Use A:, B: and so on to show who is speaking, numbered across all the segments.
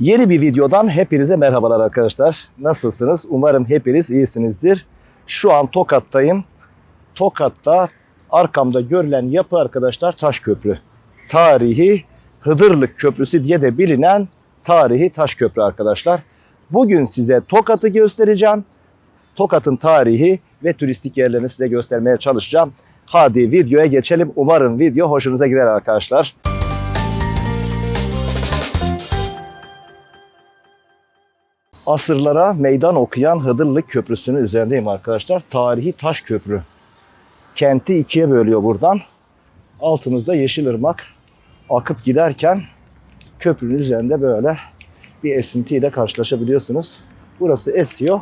A: Yeni bir videodan hepinize merhabalar arkadaşlar. Nasılsınız? Umarım hepiniz iyisinizdir. Şu an Tokat'tayım. Tokat'ta arkamda görülen yapı arkadaşlar taş köprü. Tarihi Hıdırlık Köprüsü diye de bilinen tarihi taş köprü arkadaşlar. Bugün size Tokat'ı göstereceğim. Tokat'ın tarihi ve turistik yerlerini size göstermeye çalışacağım. Hadi videoya geçelim. Umarım video hoşunuza gider arkadaşlar. Asırlara meydan okuyan Hıdırlık Köprüsü'nün üzerindeyim arkadaşlar. Tarihi taş köprü. Kenti ikiye bölüyor buradan. Altımızda Yeşilırmak akıp giderken köprünün üzerinde böyle bir esintiyle karşılaşabiliyorsunuz. Burası esiyor.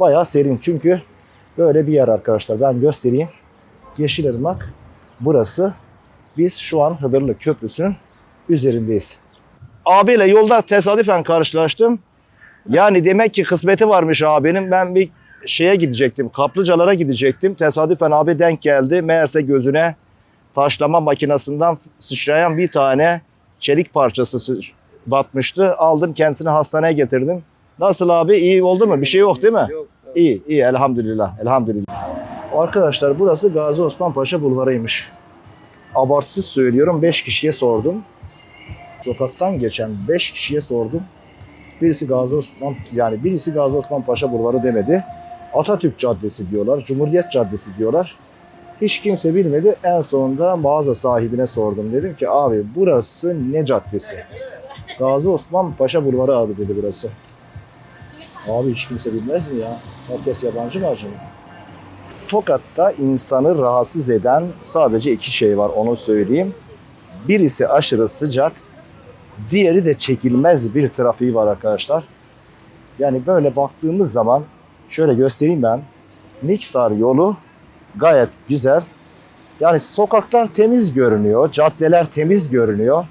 A: Bayağı serin çünkü böyle bir yer arkadaşlar. Ben göstereyim. Yeşilırmak burası. Biz şu an Hıdırlık Köprüsü'nün üzerindeyiz. Abiyle yolda tesadüfen karşılaştım. Yani demek ki kısmeti varmış abinin. Ben bir şeye gidecektim. Kaplıcalara gidecektim. Tesadüfen abi denk geldi. Meğerse gözüne taşlama makinesinden sıçrayan bir tane çelik parçası sı- batmıştı. Aldım kendisini hastaneye getirdim. Nasıl abi? İyi oldu mu? Bir şey yok değil mi?
B: Yok.
A: İyi, iyi elhamdülillah. Elhamdülillah. Arkadaşlar burası Gazi Osman Paşa Bulvarı'ymış. Abartısız söylüyorum 5 kişiye sordum. Sokaktan geçen 5 kişiye sordum. Birisi Gazi Osman yani birisi Gazi Osman Paşa Bulvarı demedi. Atatürk Caddesi diyorlar, Cumhuriyet Caddesi diyorlar. Hiç kimse bilmedi. En sonunda mağaza sahibine sordum. Dedim ki abi burası ne caddesi? Gazi Osman Paşa Bulvarı abi dedi burası. Abi hiç kimse bilmez mi ya? Herkes yabancı mı acaba? Tokat'ta insanı rahatsız eden sadece iki şey var onu söyleyeyim. Birisi aşırı sıcak, diğeri de çekilmez bir trafiği var arkadaşlar. Yani böyle baktığımız zaman şöyle göstereyim ben. Niksar yolu gayet güzel. Yani sokaklar temiz görünüyor, caddeler temiz görünüyor.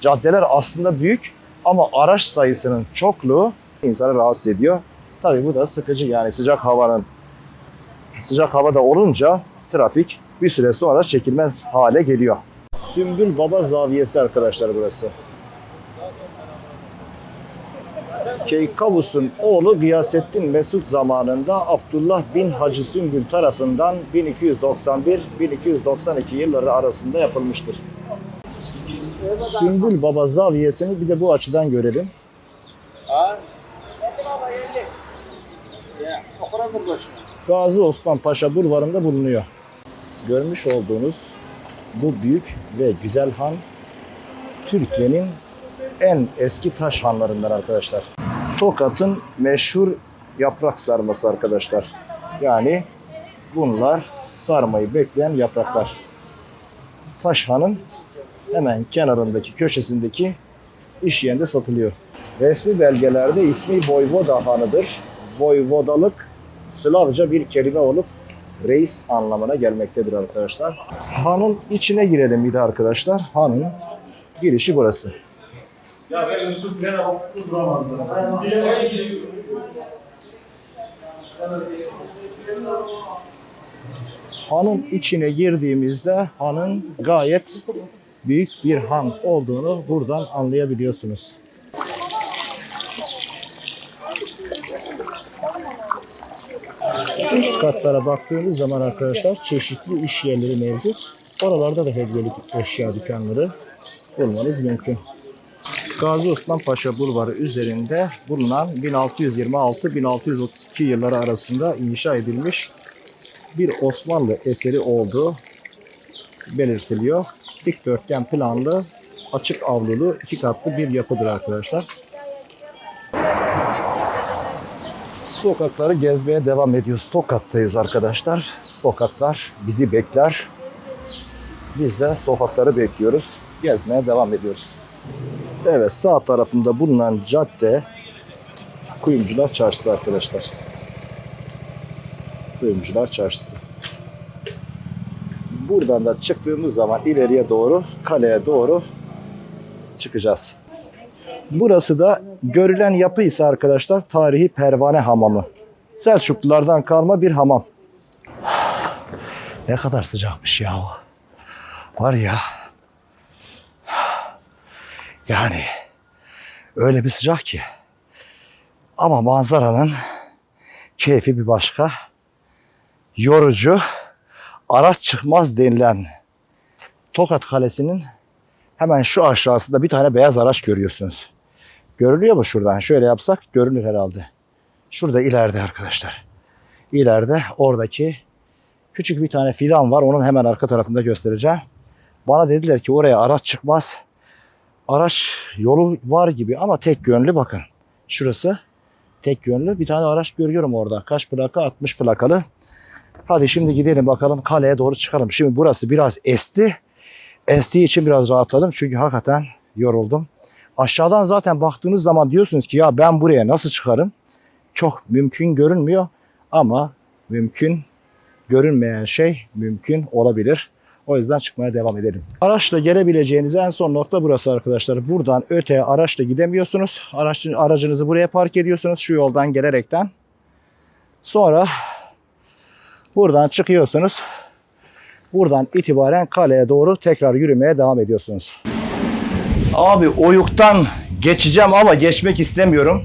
A: Caddeler aslında büyük ama araç sayısının çokluğu insanı rahatsız ediyor. Tabii bu da sıkıcı yani sıcak havanın sıcak havada olunca trafik bir süre sonra çekilmez hale geliyor. Sümbül Baba Zaviyesi arkadaşlar burası. Keykavus'un oğlu Gıyasettin Mesut zamanında Abdullah bin Hacı Sümbül tarafından 1291-1292 yılları arasında yapılmıştır. Sümbül Baba Zaviyesi'ni bir de bu açıdan görelim. Gazi Osman Paşa Bulvarı'nda bulunuyor. Görmüş olduğunuz bu büyük ve güzel han Türkiye'nin en eski taş hanlarından arkadaşlar. Tokat'ın meşhur yaprak sarması arkadaşlar. Yani bunlar sarmayı bekleyen yapraklar. Taş hanın hemen kenarındaki köşesindeki iş yerinde satılıyor. Resmi belgelerde ismi Voyvoda Hanı'dır. Voyvodalık Slavca bir kelime olup reis anlamına gelmektedir arkadaşlar. Hanın içine girelim bir de arkadaşlar. Hanın girişi burası.
C: Ya ben Yusuf ben hafif duramazdım.
A: Hanın içine girdiğimizde hanın gayet büyük bir han olduğunu buradan anlayabiliyorsunuz. Üst katlara baktığımız zaman arkadaşlar çeşitli iş yerleri mevcut. Oralarda da hediyelik eşya dükkanları bulmanız mümkün. Gazi Osman Paşa Bulvarı üzerinde bulunan 1626-1632 yılları arasında inşa edilmiş bir Osmanlı eseri olduğu belirtiliyor. Dikdörtgen planlı, açık avlulu iki katlı bir yapıdır arkadaşlar. Sokakları gezmeye devam ediyoruz. Tokat'tayız arkadaşlar. Sokaklar bizi bekler. Biz de sokakları bekliyoruz. Gezmeye devam ediyoruz. Evet sağ tarafında bulunan cadde Kuyumcular Çarşısı arkadaşlar. Kuyumcular Çarşısı. Buradan da çıktığımız zaman ileriye doğru, kaleye doğru çıkacağız. Burası da görülen yapı ise arkadaşlar tarihi pervane hamamı. Selçuklulardan kalma bir hamam. Ne kadar sıcakmış ya. Var ya. Yani Öyle bir sıcak ki. Ama manzaranın keyfi bir başka. Yorucu, araç çıkmaz denilen Tokat Kalesi'nin hemen şu aşağısında bir tane beyaz araç görüyorsunuz. Görülüyor mu şuradan? Şöyle yapsak görünür herhalde. Şurada ileride arkadaşlar. İleride oradaki küçük bir tane filan var. Onun hemen arka tarafında göstereceğim. Bana dediler ki oraya araç çıkmaz. Araç yolu var gibi ama tek yönlü bakın. Şurası tek yönlü. Bir tane araç görüyorum orada. Kaç plaka? 60 plakalı. Hadi şimdi gidelim bakalım kaleye doğru çıkalım. Şimdi burası biraz esti. Estiği için biraz rahatladım. Çünkü hakikaten yoruldum. Aşağıdan zaten baktığınız zaman diyorsunuz ki ya ben buraya nasıl çıkarım? Çok mümkün görünmüyor ama mümkün görünmeyen şey mümkün olabilir. O yüzden çıkmaya devam edelim. Araçla gelebileceğiniz en son nokta burası arkadaşlar. Buradan öteye araçla gidemiyorsunuz. Araç, aracınızı buraya park ediyorsunuz şu yoldan gelerekten. Sonra buradan çıkıyorsunuz. Buradan itibaren kaleye doğru tekrar yürümeye devam ediyorsunuz. Abi oyuktan geçeceğim ama geçmek istemiyorum.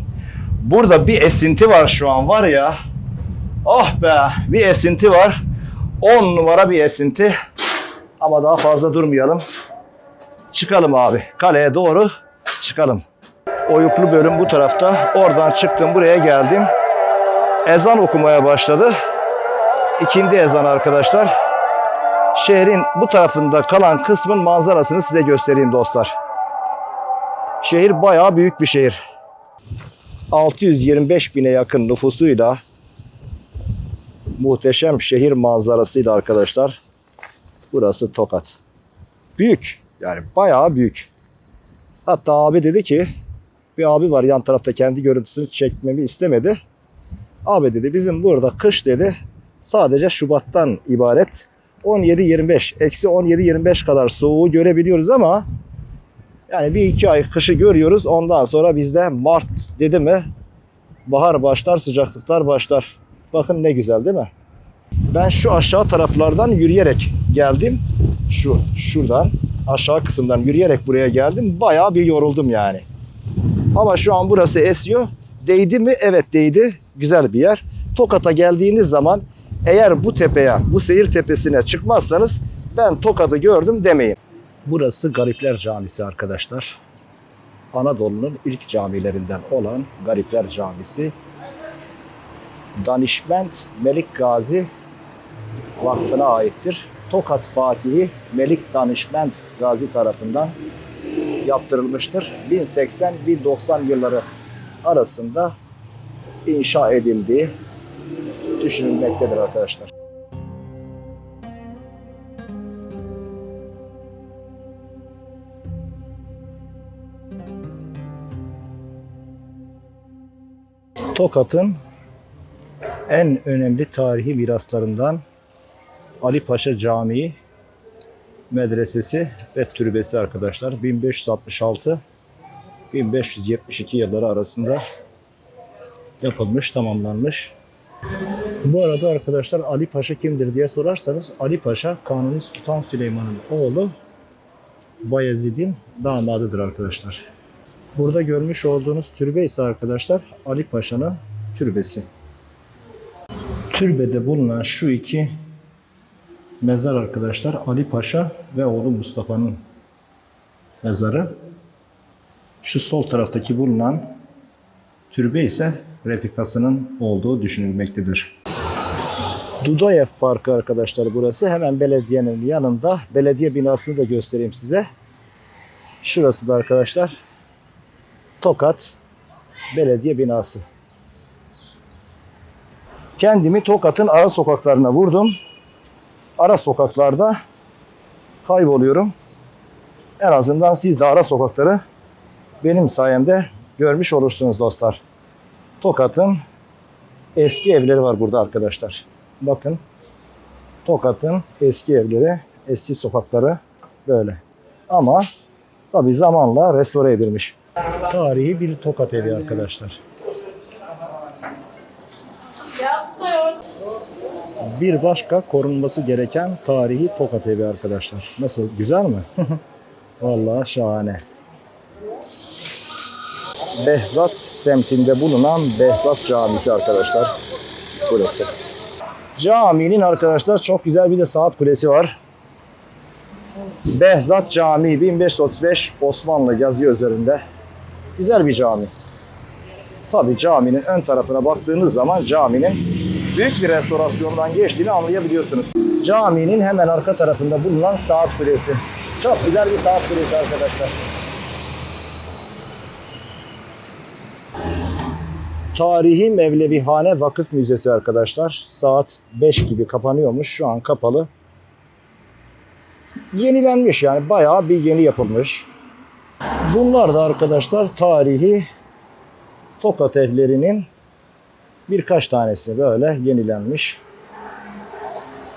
A: Burada bir esinti var şu an var ya. Oh be bir esinti var. 10 numara bir esinti. Ama daha fazla durmayalım. Çıkalım abi. Kaleye doğru çıkalım. Oyuklu bölüm bu tarafta. Oradan çıktım buraya geldim. Ezan okumaya başladı. İkindi ezan arkadaşlar. Şehrin bu tarafında kalan kısmın manzarasını size göstereyim dostlar. Şehir bayağı büyük bir şehir. 625 bine yakın nüfusuyla muhteşem şehir manzarasıyla arkadaşlar. Burası Tokat. Büyük. Yani bayağı büyük. Hatta abi dedi ki bir abi var yan tarafta kendi görüntüsünü çekmemi istemedi. Abi dedi bizim burada kış dedi sadece Şubat'tan ibaret. 17-25, eksi 17-25 kadar soğuğu görebiliyoruz ama yani bir iki ay kışı görüyoruz. Ondan sonra bizde Mart dedi mi bahar başlar, sıcaklıklar başlar. Bakın ne güzel değil mi? Ben şu aşağı taraflardan yürüyerek geldim. Şu şuradan aşağı kısımdan yürüyerek buraya geldim. Bayağı bir yoruldum yani. Ama şu an burası esiyor. Değdi mi? Evet değdi. Güzel bir yer. Tokat'a geldiğiniz zaman eğer bu tepeye, bu seyir tepesine çıkmazsanız ben Tokat'ı gördüm demeyin. Burası Garipler Camisi arkadaşlar. Anadolu'nun ilk camilerinden olan Garipler Camisi. Danişment Melik Gazi Vakfı'na aittir. Tokat Fatihi Melik Danişment Gazi tarafından yaptırılmıştır. 1080-1090 yılları arasında inşa edildiği düşünülmektedir arkadaşlar. Tokat'ın en önemli tarihi miraslarından Ali Paşa Camii medresesi ve türbesi arkadaşlar 1566 1572 yılları arasında yapılmış, tamamlanmış. Bu arada arkadaşlar Ali Paşa kimdir diye sorarsanız Ali Paşa Kanuni Sultan Süleyman'ın oğlu Bayezid'in damadıdır arkadaşlar. Burada görmüş olduğunuz türbe ise arkadaşlar Ali Paşa'nın türbesi. Türbede bulunan şu iki mezar arkadaşlar Ali Paşa ve oğlu Mustafa'nın mezarı. Şu sol taraftaki bulunan türbe ise refikasının olduğu düşünülmektedir. Dudayev Parkı arkadaşlar burası. Hemen belediyenin yanında. Belediye binasını da göstereyim size. Şurası da arkadaşlar Tokat Belediye binası. Kendimi Tokat'ın ara sokaklarına vurdum. Ara sokaklarda kayboluyorum. En azından siz de ara sokakları benim sayemde görmüş olursunuz dostlar. Tokat'ın eski evleri var burada arkadaşlar. Bakın. Tokat'ın eski evleri, eski sokakları böyle. Ama tabi zamanla restore edilmiş. Tarihi bir Tokat evi arkadaşlar. Bir başka korunması gereken tarihi Tokat evi arkadaşlar. Nasıl? Güzel mi? Vallahi şahane. Behzat semtinde bulunan Behzat Camisi arkadaşlar. Burası. Caminin arkadaşlar çok güzel bir de saat kulesi var. Behzat Camii 1535 Osmanlı yazıyor üzerinde. Güzel bir cami. Tabi caminin ön tarafına baktığınız zaman caminin büyük bir restorasyondan geçtiğini anlayabiliyorsunuz. Caminin hemen arka tarafında bulunan saat kulesi. Çok güzel bir saat kulesi arkadaşlar. Tarihi Mevlevihane Vakıf Müzesi arkadaşlar. Saat 5 gibi kapanıyormuş. Şu an kapalı. Yenilenmiş yani bayağı bir yeni yapılmış. Bunlar da arkadaşlar tarihi Tokat evlerinin birkaç tanesi böyle yenilenmiş.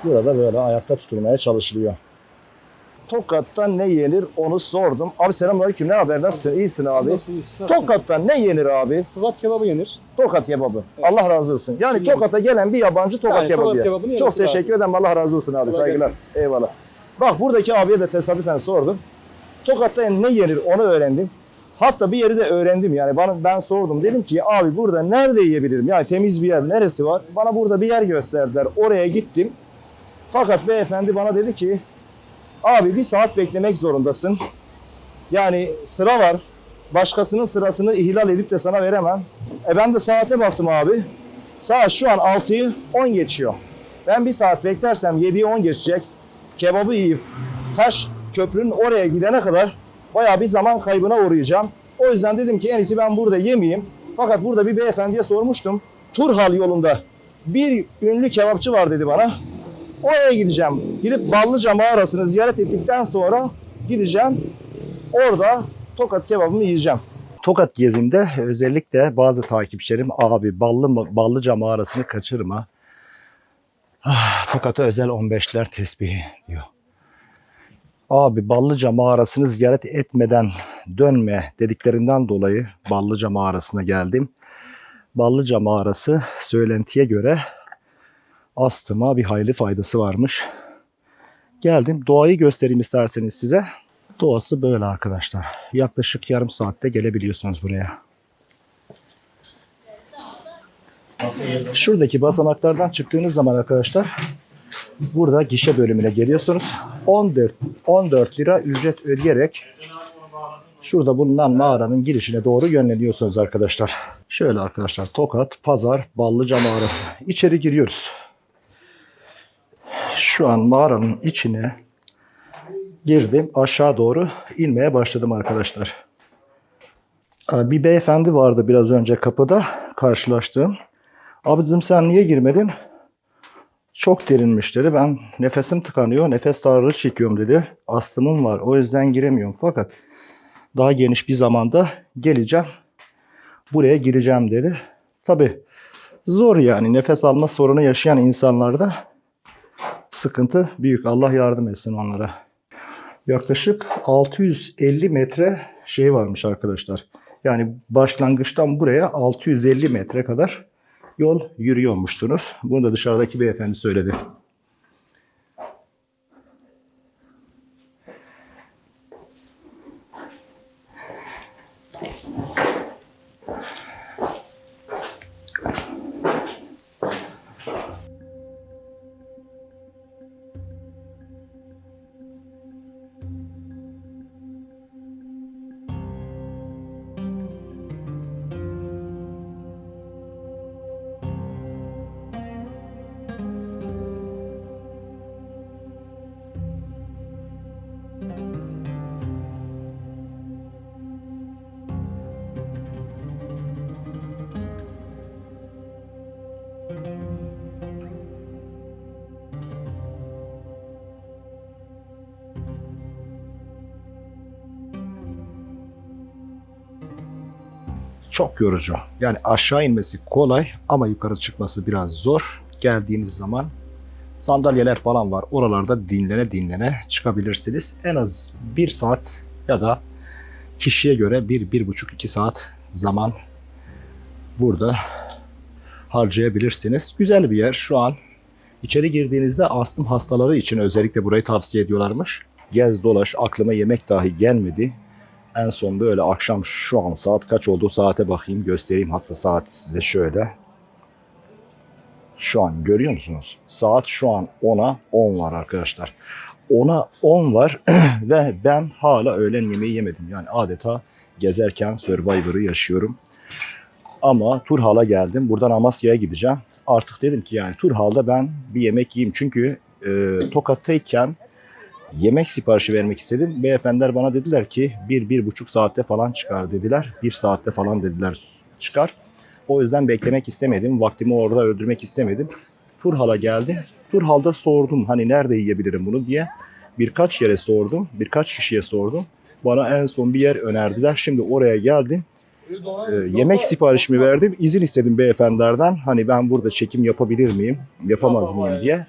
A: Burada böyle ayakta tutulmaya çalışılıyor. Tokat'ta ne yenir onu sordum. Abi selamünaleyküm ne haber nasılsın? İyisin abi.
B: Nasılsınız?
A: Tokat'ta ne yenir abi?
B: Tokat kebabı yenir.
A: Tokat kebabı. Allah razı olsun. Yani
B: Biliyoruz.
A: Tokat'a gelen bir yabancı Tokat
B: Yani
A: kebabı
B: Tokat kebabını
A: Çok teşekkür
B: lazım.
A: ederim. Allah razı olsun abi.
B: Kolay
A: Saygılar.
B: gelsin.
A: Eyvallah. Bak buradaki abiye de tesadüfen sordum. Tokat'ta ne yenir onu öğrendim. Hatta bir yeri de öğrendim yani. Bana ben sordum. Dedim ki abi burada nerede yiyebilirim? Yani temiz bir yer neresi var? Bana burada bir yer gösterdiler. Oraya gittim. Fakat beyefendi bana dedi ki abi bir saat beklemek zorundasın. Yani sıra var. Başkasının sırasını ihlal edip de sana veremem. E ben de saate baktım abi. Saat şu an 6'yı 10 geçiyor. Ben bir saat beklersem 7'yi 10 geçecek. Kebabı yiyip taş köprünün oraya gidene kadar bayağı bir zaman kaybına uğrayacağım. O yüzden dedim ki en iyisi ben burada yemeyeyim. Fakat burada bir beyefendiye sormuştum. Turhal yolunda bir ünlü kebapçı var dedi bana. Oraya gideceğim. Gidip Ballıca mağarasını ziyaret ettikten sonra gideceğim. Orada Tokat kebabımı yiyeceğim. Tokat gezimde özellikle bazı takipçilerim abi Ballı, Ballıca mağarasını kaçırma. Ah, Tokat'a özel 15'ler tesbihi diyor. Abi Ballıca mağarasını ziyaret etmeden dönme dediklerinden dolayı Ballıca mağarasına geldim. Ballıca mağarası söylentiye göre astıma bir hayli faydası varmış. Geldim doğayı göstereyim isterseniz size. Doğası böyle arkadaşlar. Yaklaşık yarım saatte gelebiliyorsunuz buraya. Şuradaki basamaklardan çıktığınız zaman arkadaşlar burada gişe bölümüne geliyorsunuz. 14 14 lira ücret ödeyerek şurada bulunan mağaranın girişine doğru yönleniyorsunuz arkadaşlar. Şöyle arkadaşlar Tokat Pazar Ballıca mağarası. İçeri giriyoruz. Şu an mağaranın içine girdim. Aşağı doğru inmeye başladım arkadaşlar. Bir beyefendi vardı biraz önce kapıda karşılaştığım. Abi dedim sen niye girmedin? Çok derinmiş dedi. Ben nefesim tıkanıyor. Nefes darlığı çekiyorum dedi. Astımım var. O yüzden giremiyorum. Fakat daha geniş bir zamanda geleceğim. Buraya gireceğim dedi. Tabi zor yani. Nefes alma sorunu yaşayan insanlarda sıkıntı büyük. Allah yardım etsin onlara. Yaklaşık 650 metre şey varmış arkadaşlar. Yani başlangıçtan buraya 650 metre kadar yol yürüyormuşsunuz. Bunu da dışarıdaki beyefendi söyledi. Çok yorucu. Yani aşağı inmesi kolay ama yukarı çıkması biraz zor. Geldiğiniz zaman sandalyeler falan var. Oralarda dinlene dinlene çıkabilirsiniz. En az bir saat ya da kişiye göre bir, bir buçuk, iki saat zaman burada harcayabilirsiniz. Güzel bir yer şu an. İçeri girdiğinizde astım hastaları için özellikle burayı tavsiye ediyorlarmış. Gez dolaş aklıma yemek dahi gelmedi. En son böyle akşam şu an saat kaç oldu saate bakayım göstereyim hatta saat size şöyle. Şu an görüyor musunuz? Saat şu an 10'a 10 var arkadaşlar. 10'a 10 var ve ben hala öğlen yemeği yemedim. Yani adeta gezerken Survivor'ı yaşıyorum. Ama Turhal'a geldim. Buradan Amasya'ya gideceğim. Artık dedim ki yani Turhal'da ben bir yemek yiyeyim. Çünkü e, Tokat'tayken yemek siparişi vermek istedim. Beyefendiler bana dediler ki bir, bir buçuk saatte falan çıkar dediler. Bir saatte falan dediler çıkar. O yüzden beklemek istemedim. Vaktimi orada öldürmek istemedim. Turhal'a geldim. Turhal'da sordum hani nerede yiyebilirim bunu diye. Birkaç yere sordum. Birkaç kişiye sordum. Bana en son bir yer önerdiler. Şimdi oraya geldim. Ee, yemek siparişimi verdim. İzin istedim beyefendilerden. Hani ben burada çekim yapabilir miyim, yapamaz mıyım diye.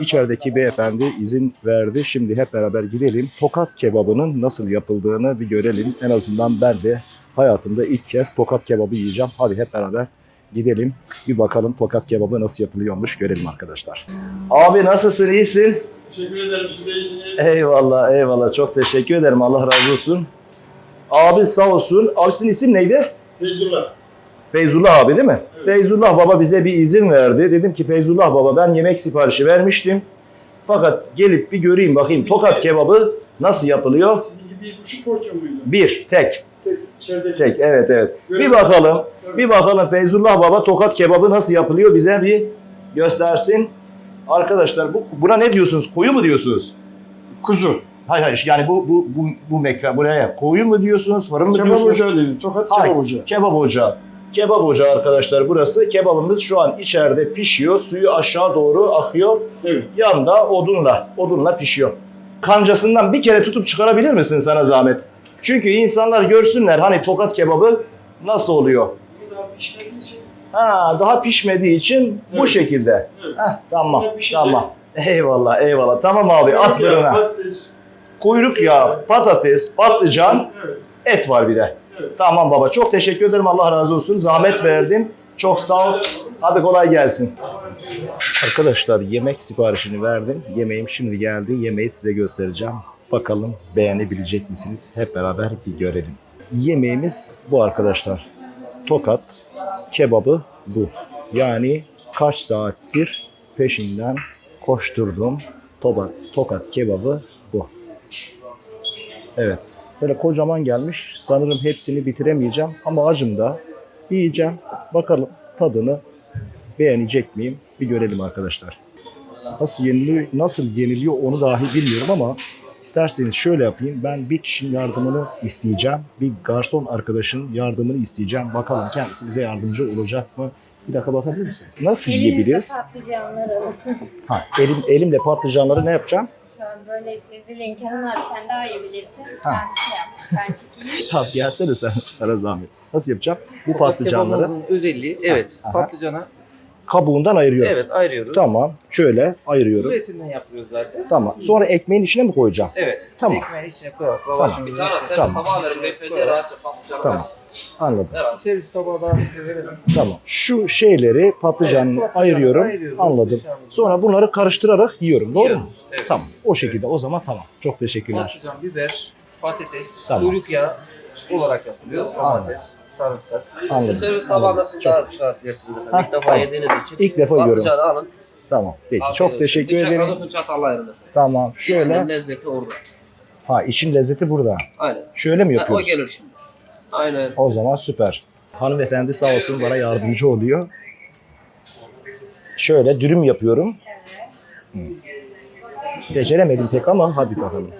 A: İçerideki beyefendi izin verdi. Şimdi hep beraber gidelim. Tokat kebabının nasıl yapıldığını bir görelim. En azından ben de hayatımda ilk kez tokat kebabı yiyeceğim. Hadi hep beraber gidelim. Bir bakalım tokat kebabı nasıl yapılıyormuş görelim arkadaşlar. Abi nasılsın? iyisin?
C: Teşekkür ederim. Siz de iyisiniz.
A: Eyvallah eyvallah. Çok teşekkür ederim. Allah razı olsun. Abi sağ olsun. Abisinin isim neydi?
C: Feyzullah.
A: Feyzullah abi değil mi?
C: Evet.
A: Feyzullah baba bize bir izin verdi. Dedim ki Feyzullah baba ben yemek siparişi vermiştim. Fakat gelip bir göreyim bakayım tokat kebabı nasıl yapılıyor?
C: Sizinki bir buçuk porsiyon muydu?
A: Bir, tek.
C: Tek, içerideki.
A: Tek, evet evet. Bir
C: Görelim.
A: bakalım, bir bakalım Feyzullah baba tokat kebabı nasıl yapılıyor bize bir göstersin. Arkadaşlar bu, buna ne diyorsunuz? Koyu mu diyorsunuz?
C: Kuzu.
A: Hayır hayır yani bu bu bu bu mekan buraya koyu mu diyorsunuz? Fırın mı
C: Kebap
A: diyorsunuz?
C: ocağı dedi. Tokat
A: Hayır,
C: kebap ocağı.
A: Kebap ocağı. Kebap ocağı arkadaşlar burası. Kebabımız şu an içeride pişiyor. Suyu aşağı doğru akıyor.
C: Evet.
A: Yanda odunla, odunla pişiyor. Kancasından bir kere tutup çıkarabilir misin sana zahmet? Çünkü insanlar görsünler hani tokat kebabı nasıl oluyor.
C: Bu da pişmediği için
A: Ha, daha pişmediği için bu
C: Evet.
A: şekilde.
C: Evet.
A: Heh, tamam, tamam. Eyvallah, eyvallah. Tamam abi, at fırına.
C: Patates.
A: Kuyruk yağı, patates, patlıcan, et var bir de. Tamam baba. Çok teşekkür ederim. Allah razı olsun. Zahmet verdim. Çok sağ ol. Hadi kolay gelsin. Arkadaşlar yemek siparişini verdim. Yemeğim şimdi geldi. Yemeği size göstereceğim. Bakalım beğenebilecek misiniz? Hep beraber bir görelim. Yemeğimiz bu arkadaşlar. Tokat kebabı bu. Yani kaç saattir peşinden koşturdum. Tokat, tokat kebabı. Evet. Böyle kocaman gelmiş. Sanırım hepsini bitiremeyeceğim ama acım da yiyeceğim. Bakalım tadını beğenecek miyim? Bir görelim arkadaşlar. Nasıl yeniliyor, nasıl yeniliyor onu dahi bilmiyorum ama isterseniz şöyle yapayım. Ben bir kişinin yardımını isteyeceğim. Bir garson arkadaşın yardımını isteyeceğim. Bakalım kendisi bize yardımcı olacak mı? Bir dakika bakabilir misin? Nasıl yiyebiliriz?
D: Elinizde patlıcanları.
A: Ha, elim, elimle patlıcanları ne yapacağım?
D: Şu an böyle dizileyin. Kenan abi sen daha iyi bilirsin.
A: Ha.
D: Ben şey yap. Ben çekeyim.
A: Tamam gelsene sen. Sana zahmet. Nasıl yapacağım? Bu patlıcanları
E: Kebabımızın özelliği evet
A: Aha.
E: patlıcana
A: kabuğundan ayırıyorum.
E: evet ayırıyoruz.
A: Tamam. Şöyle ayırıyorum.
E: Bu etinden yapıyoruz zaten.
A: Tamam. Sonra ekmeğin içine mi koyacağım?
E: Evet.
A: Tamam.
E: Ekmeğin içine koyarak lavaşın
B: Bir tane servis
A: Tamam.
B: tabağı verin beyefendi rahatça patlıcanı
A: Tamam. Anladım.
B: Herhalde.
E: Servis tabağı daha size verelim.
A: Tamam. Şu şeyleri patlıcanı
E: Evet, patlıcanı
A: ayırıyorum.
E: ayırıyoruz.
A: Anladım. Sonra bunları karıştırarak yiyorum. Doğru mu?
E: Evet.
A: Tamam. O şekilde. O zaman tamam. Çok teşekkürler.
E: Patlıcan, biber, patates,
A: Tamam.
E: kuyruk yağı olarak yapılıyor. Domates, sarımsak.
B: Şu
A: Anladım.
B: servis tabağında siz daha rahat yersiniz efendim.
A: Ha,
B: İlk defa
A: tamam.
B: yediğiniz için.
A: İlk defa yiyorum.
B: Patlıcanı alın.
A: Tamam. Peki.
B: Afiyet
A: Çok
B: olsun.
A: teşekkür ederim.
B: Bıçakla çatalla ayırın efendim.
A: Tamam.
B: İçinin
A: Şöyle.
B: lezzeti orada.
A: Ha işin lezzeti burada.
B: Aynen.
A: Şöyle mi
B: Ha, o
A: yapıyoruz?
B: gelir şimdi. Aynen.
A: O zaman süper. Hanımefendi sağ olsun bana yardımcı oluyor. Şöyle dürüm yapıyorum. Hı. Beceremedim pek ama hadi bakalım.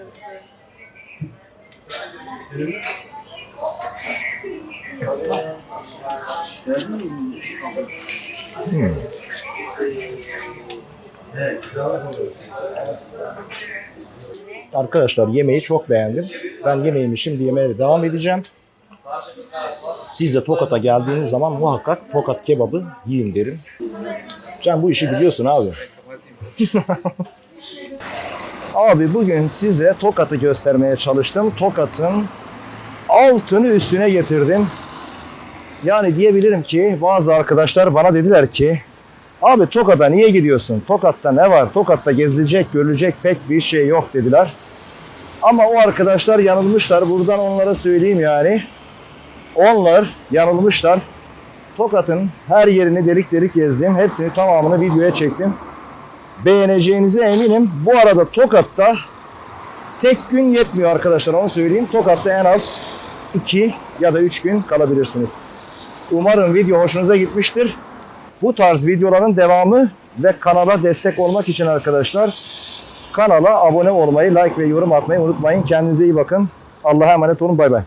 A: Hmm. Arkadaşlar yemeği çok beğendim. Ben yemeğimi şimdi yemeye devam edeceğim. Siz de Tokat'a geldiğiniz zaman muhakkak Tokat kebabı yiyin derim. Sen bu işi biliyorsun abi. abi bugün size Tokat'ı göstermeye çalıştım. Tokat'ın altını üstüne getirdim. Yani diyebilirim ki bazı arkadaşlar bana dediler ki abi Tokat'a niye gidiyorsun? Tokat'ta ne var? Tokat'ta gezilecek, görülecek pek bir şey yok dediler. Ama o arkadaşlar yanılmışlar. Buradan onlara söyleyeyim yani. Onlar yanılmışlar. Tokat'ın her yerini delik delik gezdim. Hepsini tamamını videoya çektim. Beğeneceğinize eminim. Bu arada Tokat'ta tek gün yetmiyor arkadaşlar onu söyleyeyim. Tokat'ta en az 2 ya da 3 gün kalabilirsiniz. Umarım video hoşunuza gitmiştir. Bu tarz videoların devamı ve kanala destek olmak için arkadaşlar kanala abone olmayı, like ve yorum atmayı unutmayın. Kendinize iyi bakın. Allah'a emanet olun. Bay bay.